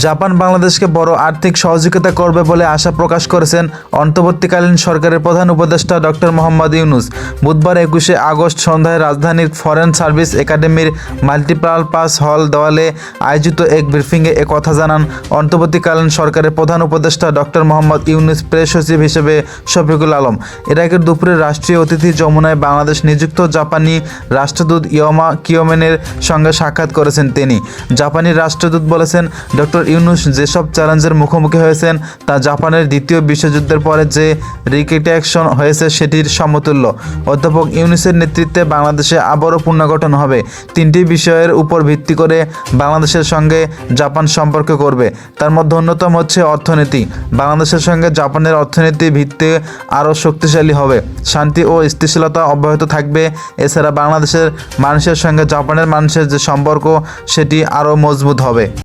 Japan বাংলাদেশকে বড় আর্থিক সহযোগিতা করবে বলে আশা প্রকাশ করেছেন অন্তর্বর্তীকালীন সরকারের প্রধান উপদেষ্টা ডক্টর মোহাম্মদ ইউনুস। বুধবার একুশে আগস্ট সন্ধ্যায় রাজধানীর ফরেন সার্ভিস একাডেমির মাল্টিপারপাস হল দেওয়ালে আয়োজিত এক ব্রিফিংয়ে এ কথা জানান অন্তর্বর্তীকালীন সরকারের প্রধান উপদেষ্টা ডক্টর মোহাম্মদ ইউনুস প্রেস সচিব হিসেবে শফিকুল আলম। এর আগে দুপুরে রাষ্ট্রীয় অতিথি যমুনায় বাংলাদেশ নিযুক্ত জাপানি রাষ্ট্রদূত ইয়মা কিয়োমেনের সঙ্গে সাক্ষাৎ করেছেন তিনি। জাপানি রাষ্ট্রদূত বলেছেন ডক্টর ইউনুস যেসব চ্যালেঞ্জের মুখোমুখি হয়েছেন, তা জাপানের দ্বিতীয় বিশ্বযুদ্ধের পরে যে রিকেটেকশন হয়েছে সেটির সমতুল্য। অধ্যাপক ইউনুসের নেতৃত্বে বাংলাদেশে আবারও পুনর্গঠন হবে। তিনটি বিষয়ের উপর ভিত্তি করে বাংলাদেশের সঙ্গে জাপান সম্পর্ক করবে। তার মধ্যে অন্যতম হচ্ছে অর্থনীতি। বাংলাদেশের সঙ্গে জাপানের অর্থনীতি ভিত্তি আরও শক্তিশালী হবে। শান্তি ও স্থিতিশীলতা অব্যাহত থাকবে। এছাড়া বাংলাদেশের মানুষের সঙ্গে জাপানের মানুষের যে সম্পর্ক, সেটি আরও মজবুত হবে।